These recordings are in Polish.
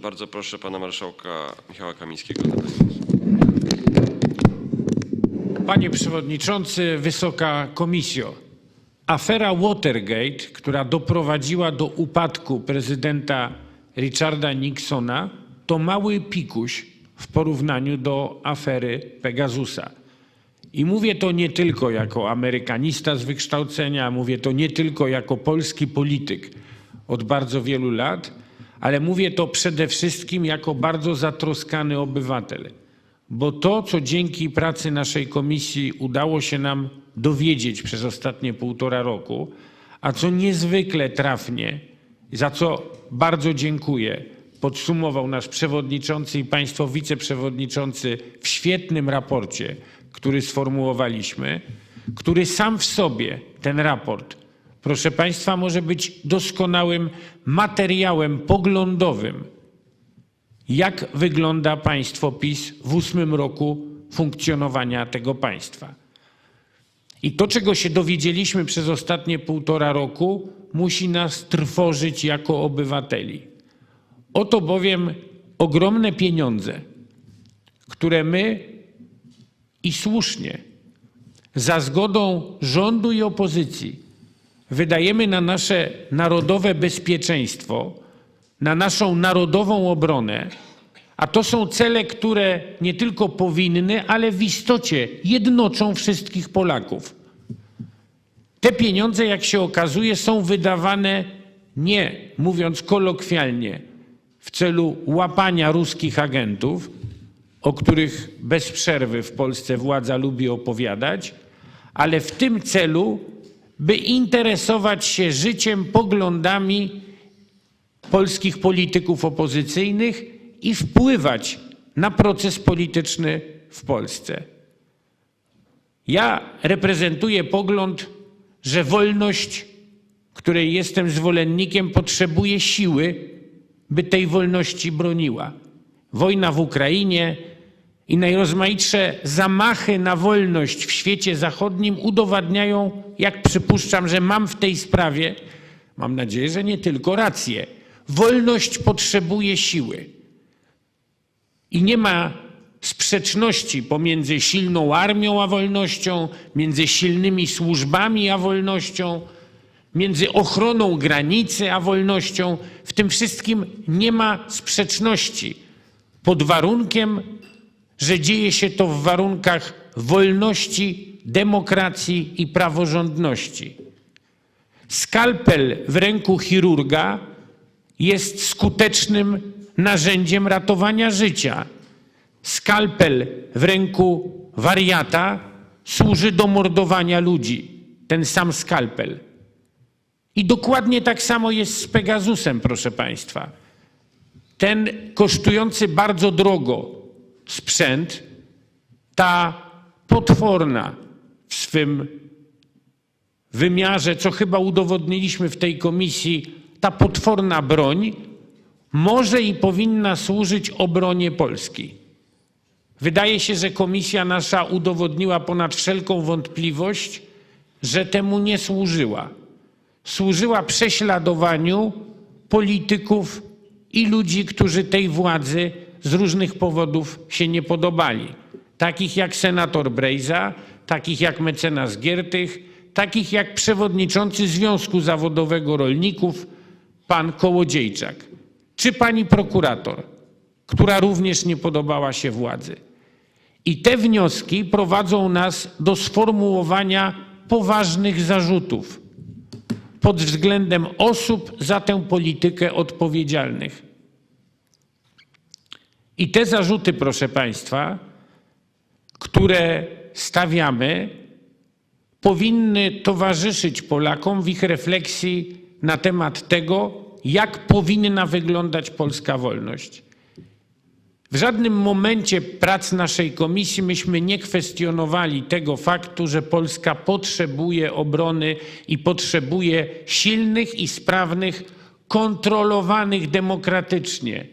Bardzo proszę pana marszałka Michała Kamińskiego. Panie Przewodniczący, Wysoka Komisjo. Afera Watergate, która doprowadziła do upadku prezydenta Richarda Nixona, to mały pikuś w porównaniu do afery Pegasusa. I mówię to nie tylko jako amerykanista z wykształcenia, mówię to nie tylko jako polski polityk od bardzo wielu lat, ale mówię to przede wszystkim jako bardzo zatroskany obywatel. Bo to, co dzięki pracy naszej komisji udało się nam dowiedzieć przez ostatnie półtora roku, a co niezwykle trafnie, za co bardzo dziękuję, podsumował nasz przewodniczący i państwo wiceprzewodniczący w świetnym raporcie, który sformułowaliśmy, który sam w sobie, ten raport, proszę państwa, może być doskonałym materiałem poglądowym, jak wygląda państwo PiS w ósmym roku funkcjonowania tego państwa. I to, czego się dowiedzieliśmy przez ostatnie półtora roku, musi nas trwożyć jako obywateli. Oto bowiem ogromne pieniądze, które my i słusznie za zgodą rządu i opozycji wydajemy na nasze narodowe bezpieczeństwo, na naszą narodową obronę, a to są cele, które nie tylko powinny, ale w istocie jednoczą wszystkich Polaków. Te pieniądze, jak się okazuje, są wydawane nie, mówiąc kolokwialnie, w celu łapania ruskich agentów, o których bez przerwy w Polsce władza lubi opowiadać, ale w tym celu, by interesować się życiem, poglądami polskich polityków opozycyjnych i wpływać na proces polityczny w Polsce. Ja reprezentuję pogląd, że wolność, której jestem zwolennikiem, potrzebuje siły, by tej wolności broniła. Wojna w Ukrainie i najrozmaitsze zamachy na wolność w świecie zachodnim udowadniają, jak przypuszczam, że mam w tej sprawie, mam nadzieję, że nie tylko rację. Wolność potrzebuje siły. I nie ma sprzeczności pomiędzy silną armią a wolnością, między silnymi służbami a wolnością, między ochroną granicy a wolnością. W tym wszystkim nie ma sprzeczności pod warunkiem, że dzieje się to w warunkach wolności, demokracji i praworządności. Skalpel w ręku chirurga jest skutecznym narzędziem ratowania życia. Skalpel w ręku wariata służy do mordowania ludzi. Ten sam skalpel. I dokładnie tak samo jest z Pegasusem, proszę Państwa. Ten kosztujący bardzo drogo sprzęt, ta potworna w swym wymiarze, co chyba udowodniliśmy w tej komisji, ta potworna broń może i powinna służyć obronie Polski. Wydaje się, że komisja nasza udowodniła ponad wszelką wątpliwość, że temu nie służyła. Służyła prześladowaniu polityków i ludzi, którzy tej władzy z różnych powodów się nie podobali. Takich jak senator Brejza, takich jak mecenas Giertych, takich jak przewodniczący Związku Zawodowego Rolników, pan Kołodziejczak, czy pani prokurator, która również nie podobała się władzy. I te wnioski prowadzą nas do sformułowania poważnych zarzutów pod względem osób za tę politykę odpowiedzialnych. I te zarzuty, proszę Państwa, które stawiamy, powinny towarzyszyć Polakom w ich refleksji na temat tego, jak powinna wyglądać polska wolność. W żadnym momencie prac naszej komisji myśmy nie kwestionowali tego faktu, że Polska potrzebuje obrony i potrzebuje silnych i sprawnych, kontrolowanych demokratycznie.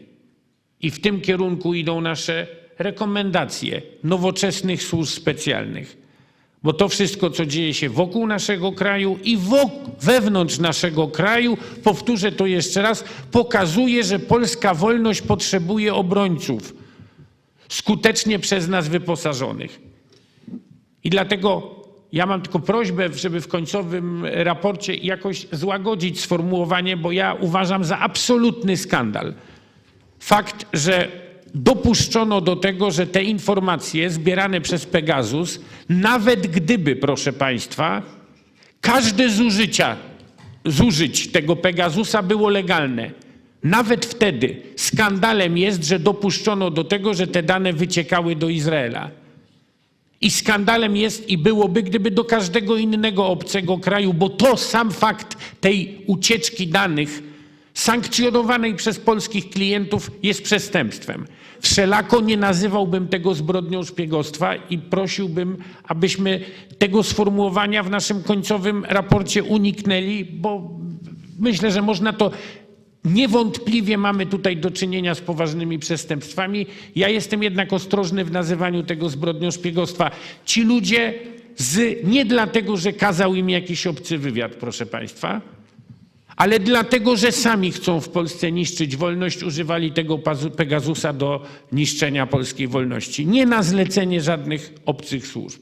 I w tym kierunku idą nasze rekomendacje nowoczesnych służb specjalnych. Bo to wszystko, co dzieje się wokół naszego kraju i wewnątrz naszego kraju, powtórzę to jeszcze raz, pokazuje, że polska wolność potrzebuje obrońców skutecznie przez nas wyposażonych. I dlatego ja mam tylko prośbę, żeby w końcowym raporcie jakoś złagodzić sformułowanie, bo ja uważam za absolutny skandal fakt, że dopuszczono do tego, że te informacje zbierane przez Pegasus, nawet gdyby, proszę Państwa, każde zużycia, zużyć tego Pegasusa było legalne, nawet wtedy skandalem jest, że dopuszczono do tego, że te dane wyciekały do Izraela. I skandalem jest i byłoby, gdyby do każdego innego obcego kraju, bo to sam fakt tej ucieczki danych sankcjonowanej przez polskich klientów jest przestępstwem. Wszelako nie nazywałbym tego zbrodnią szpiegostwa i prosiłbym, abyśmy tego sformułowania w naszym końcowym raporcie uniknęli, bo myślę, że można to Niewątpliwie mamy tutaj do czynienia z poważnymi przestępstwami. Ja jestem jednak ostrożny w nazywaniu tego zbrodnią szpiegostwa. Ci ludzie z, nie dlatego, że kazał im jakiś obcy wywiad, proszę Państwa, ale dlatego, że sami chcą w Polsce niszczyć wolność, używali tego Pegasusa do niszczenia polskiej wolności. Nie na zlecenie żadnych obcych służb.